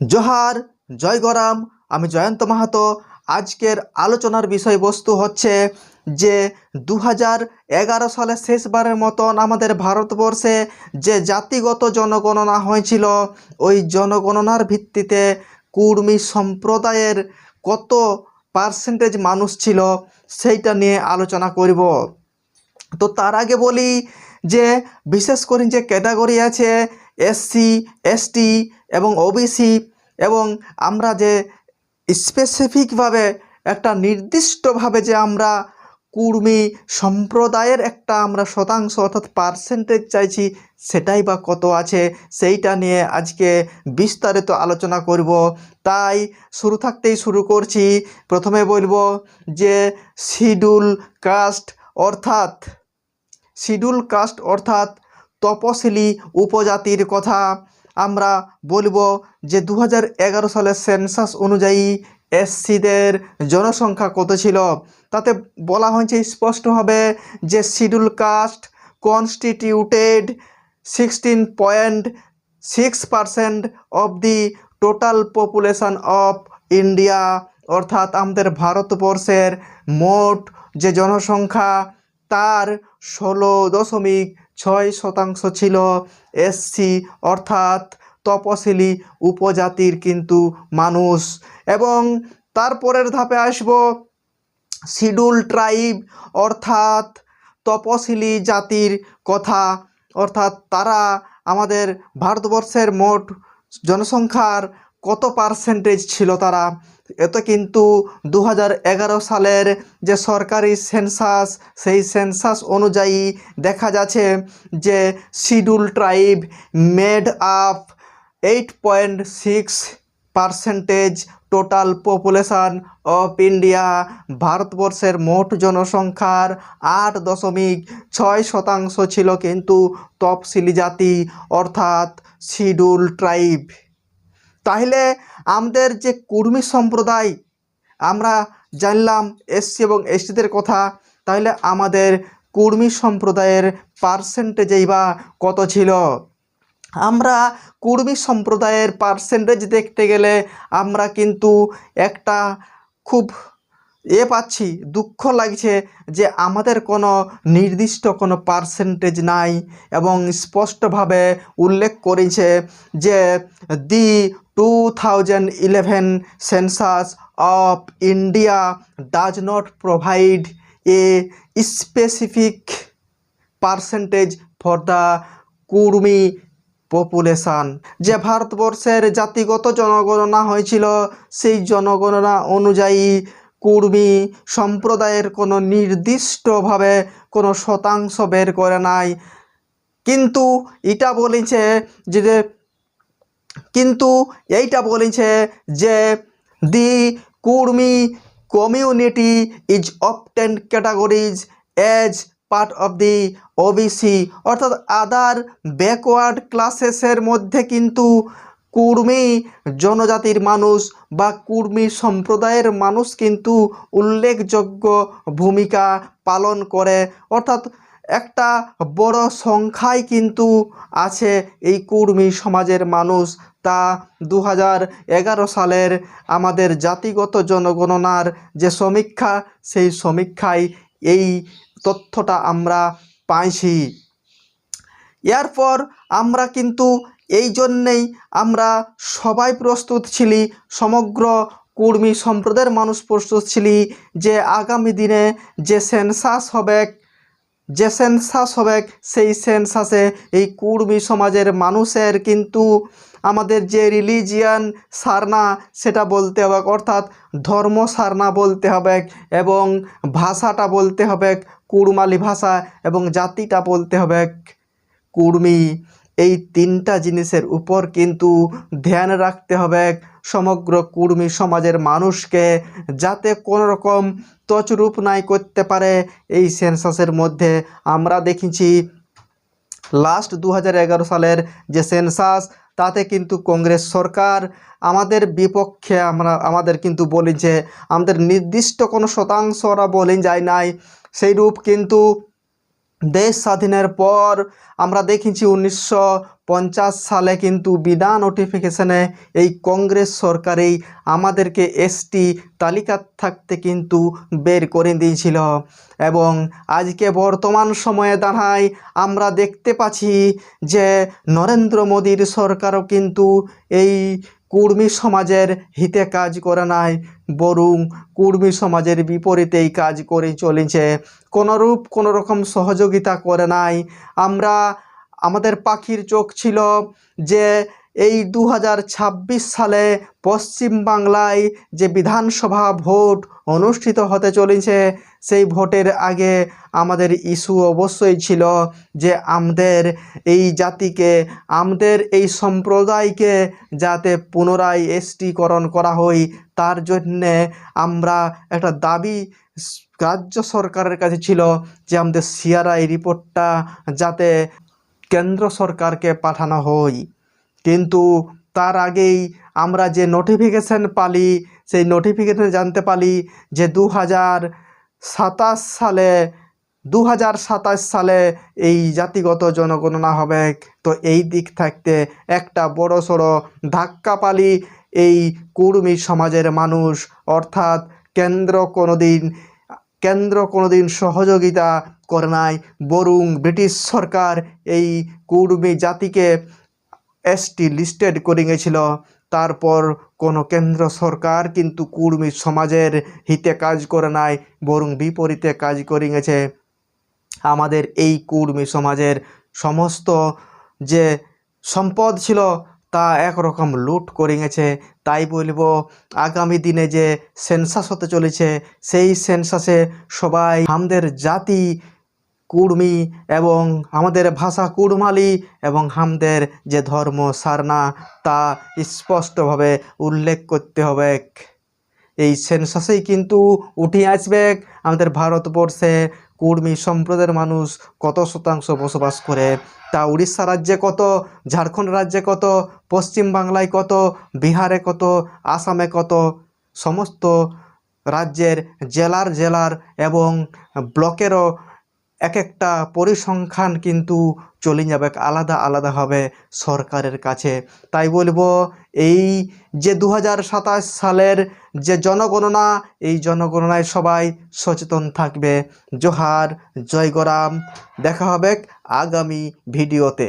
জোহার, জয় গরাম, আমি জয়ন্ত মাহাতো। আজকের আলোচনার বিষয়বস্তু হচ্ছে যে দু এগারো সালে শেষবারের মতন আমাদের ভারতবর্ষে যে জাতিগত জনগণনা হয়েছিল, ওই জনগণনার ভিত্তিতে কুর্মী সম্প্রদায়ের কত পার্সেন্টেজ মানুষ ছিল সেইটা নিয়ে আলোচনা করব। তো তার আগে বলি যে, বিশেষ করে যে ক্যাটাগরি আছে এসসি এসটি এবং ওবিসি এবং আমরা যে স্পেসিফিকভাবে একটা নির্দিষ্টভাবে যে আমরা কুর্মী সম্প্রদায়ের একটা আমরা শতাংশ অর্থাৎ পার্সেন্টেজ চাইছি, সেটাই বা কত আছে, সেইটা নিয়ে আজকে বিস্তারিত আলোচনা করব। তাই শুরু থাকতেই শুরু করছি। প্রথমে বলব যে শিডিউল কাস্ট অর্থাৎ শিডিউল কাস্ট অর্থাৎ তপশিলি উপজাতির কথা আমরা বলব যে দু সালের সেন্সাস অনুযায়ী এসসিদের জনসংখ্যা কত ছিল? তাতে বলা হয়েছে স্পষ্টভাবে যে schedule caste constituted sixteen point six percent of the total population of India. অর্থাৎ আমাদের ভারতবর্ষের মোট যে জনসংখ্যা, তার ষোলো দশমিক ছয় শতাংশ ছিল এসসি অর্থাৎ তপশিলি উপজাতির কিন্তু মানুষ। এবং তারপরের ধাপে আসব শিডিউল ট্রাইব, অর্থাৎ তপশিলি জাতির কথা। অর্থাৎ তারা আমাদের ভারতবর্ষের মোট জনসংখ্যার কত পার্সেন্টেজ ছিল তারা? এতে কিন্তু দু হাজার এগারো সালের যে সরকারি সেন্সাস, সেই সেন্সাস অনুযায়ী দেখা যাচ্ছে যে schedule tribe made up eight point six percentage total population of India. ভারতবর্ষের মোট জনসংখ্যার আট দশমিক ছয় শতাংশ ছিল কিন্তু তফসিলি জাতি, অর্থাৎ শিডিউল ট্রাইব। তাহলে আমাদের যে কুর্মী সম্প্রদায়, আমরা জানলাম এসসি এবং এসটিদের কথা, তাহলে আমাদের কুর্মী সম্প্রদায়ের পার্সেন্টেজেই বা কত ছিল? আমরা কুর্মী সম্প্রদায়ের পার্সেন্টেজ দেখতে গেলে আমরা কিন্তু একটা খুব এ পাচ্ছি, দুঃখ লাগছে যে আমাদের কোনো নির্দিষ্ট কোনো পার্সেন্টেজ নাই এবং স্পষ্টভাবে উল্লেখ করেছে যে the two thousand eleven census of India does not provide a specific percentage for the Kurmi population. যে ভারতবর্ষের জাতিগত জনগণনা হয়েছিল, সেই জনগণনা অনুযায়ী কুর্মী সম্প্রদায়ের কোনো নির্দিষ্টভাবে কোনো শতাংশ বের করে নাই। কিন্তু এটা বলেছে যে কিন্তু এইটা বলেছে যে, the Kurmi community is often categories as part of the OBC. অর্থাৎ আদার ব্যাকওয়ার্ড ক্লাসেসের মধ্যে কিন্তু কুর্মী জনজাতির মানুষ বা কুর্মী সম্প্রদায়ের মানুষ কিন্তু উল্লেখযোগ্য ভূমিকা পালন করে। অর্থাৎ একটা বড় সংখ্যায় কিন্তু আছে এই কুর্মী সমাজের মানুষ। তা দু সালের আমাদের জাতিগত জনগণনার যে সমীক্ষা, সেই সমীক্ষায় এই তথ্যটা আমরা পাইছি। এরপর আমরা কিন্তু এই জন্যেই আমরা সবাই প্রস্তুত ছিলি, সমগ্র কুর্মী সম্প্রদায়ের মানুষ প্রস্তুত ছিলি যে আগামী দিনে যে সেন্সাস হবে, যে সেন্সাস হবে, সেই সেন্সাসে এই কুর্মী সমাজের মানুষের কিন্তু আমাদের যে রিলিজিয়ান সারনা সেটা বলতে হবে, অর্থাৎ ধর্ম সারনা বলতে হবে এবং ভাষাটা বলতে হবে কুড়মালি ভাষা এবং জাতিটা বলতে হবে। কুর্মী। এই তিনটা জিনিসের উপর কিন্তু ধ্যান রাখতে হবে সমগ্র কুর্মী সমাজের মানুষকে যাতে কোনো রকম তছরূপ নাই করতে পারে। এই সেন্সাসের মধ্যে আমরা দেখেছি, লাস্ট দু হাজার এগারো সালের যে সেন্সাস, তাতে কিন্তু কংগ্রেস সরকার আমাদের বিপক্ষে আমরা, আমাদের কিন্তু বলেছে, আমাদের নির্দিষ্ট কোনো শতাংশ ওরা বলে যায় নাই। সেই রূপ কিন্তু দেশ স্বাধীনের পর আমরা দেখেছি উনিশশো পঞ্চাশ সালে কিন্তু বিনা নোটিফিকেশনে এই কংগ্রেস সরকারেই আমাদেরকে এসটি তালিকা থাকতে কিন্তু বের করে দিয়েছিল। এবং আজকে বর্তমান সময়ে দাঁড়ায় আমরা দেখতে পাচ্ছি যে নরেন্দ্র মোদীর সরকারও কিন্তু এই কুর্মী সমাজের হিতে কাজ করে নাই, বরং কুর্মী সমাজের বিপরীতেই কাজ করে চলেছে। কোনোরূপ কোনো রকম সহযোগিতা করে নাই। আমরা, আমাদের পাখির চোখ ছিল যে এই দু হাজার ছাব্বিশ সালে পশ্চিম বাংলায় যে বিধানসভা ভোট অনুষ্ঠিত হতে চলেছে, সেই ভোটের আগে আমাদের ইস্যু অবশ্যই ছিল যে আমাদের এই জাতিকে, আমাদের এই সম্প্রদায়কে যাতে পুনরায় এসটিকরণ করা হয়, তার জন্যে আমরা একটা দাবি রাজ্য সরকারের কাছে ছিল যে আমাদের সিআরআই রিপোর্টটা যাতে কেন্দ্র সরকারকে পাঠানো হয়। কিন্তু তার আগেই আমরা যে নোটিফিকেশন পালি, সেই নোটিফিকেশন জানতে পারি যে দু হাজার সাতাশ সালে দু হাজার সাতাশ সালে এই জাতিগত জনগণনা হবে। তো এই দিক থাকতে একটা বড় সড়ো ধাক্কা পালি এই কুর্মী সমাজের মানুষ। অর্থাৎ কেন্দ্র কোনোদিন কেন্দ্র কোনোদিন সহযোগিতা করে নাই। বরং ব্রিটিশ সরকার এই কুর্মী জাতিকে এসটি লিস্টেড করে গেছিল তারপর কোনো কেন্দ্র সরকার কিন্তু কুর্মী সমাজের হিতে কাজ করে নাই, বরং বিপরীতে কাজ করে গেছে আমাদের এই কুর্মী সমাজের সমস্ত যে সম্পদ ছিল, তা একরকম লুট করে গেছে তাই বলব, আগামী দিনে যে সেন্সাস হতে চলেছে, সেই সেন্সাসে সবাই আমাদের জাতি কুর্মী এবং আমাদের ভাষা কুড়মালি এবং আমাদের যে ধর্ম সারনা, তা স্পষ্টভাবে উল্লেখ করতে হবে। এই সেন্সাসেই কিন্তু উঠে আসবে। আমাদের ভারতবর্ষে কুর্মী সম্প্রদায়ের মানুষ কত শতাংশ বসবাস করে? তা উড়িষ্যা রাজ্যে কত? ঝাড়খণ্ড রাজ্যে কত? পশ্চিম বাংলায় কত? বিহারে কত? আসামে কত? সমস্ত রাজ্যের জেলার জেলার এবং ব্লকেরও এক একটা পরিসংখ্যান কিন্তু চলে যাবে, আলাদা আলাদা হবে সরকারের কাছে। তাই বলব, এই যে দু হাজার সাতাশ সালের যে জনগণনা, এই জনগণনায় সবাই সচেতন থাকবে। জোহার জয়গরাম দেখা হবে আগামী ভিডিওতে।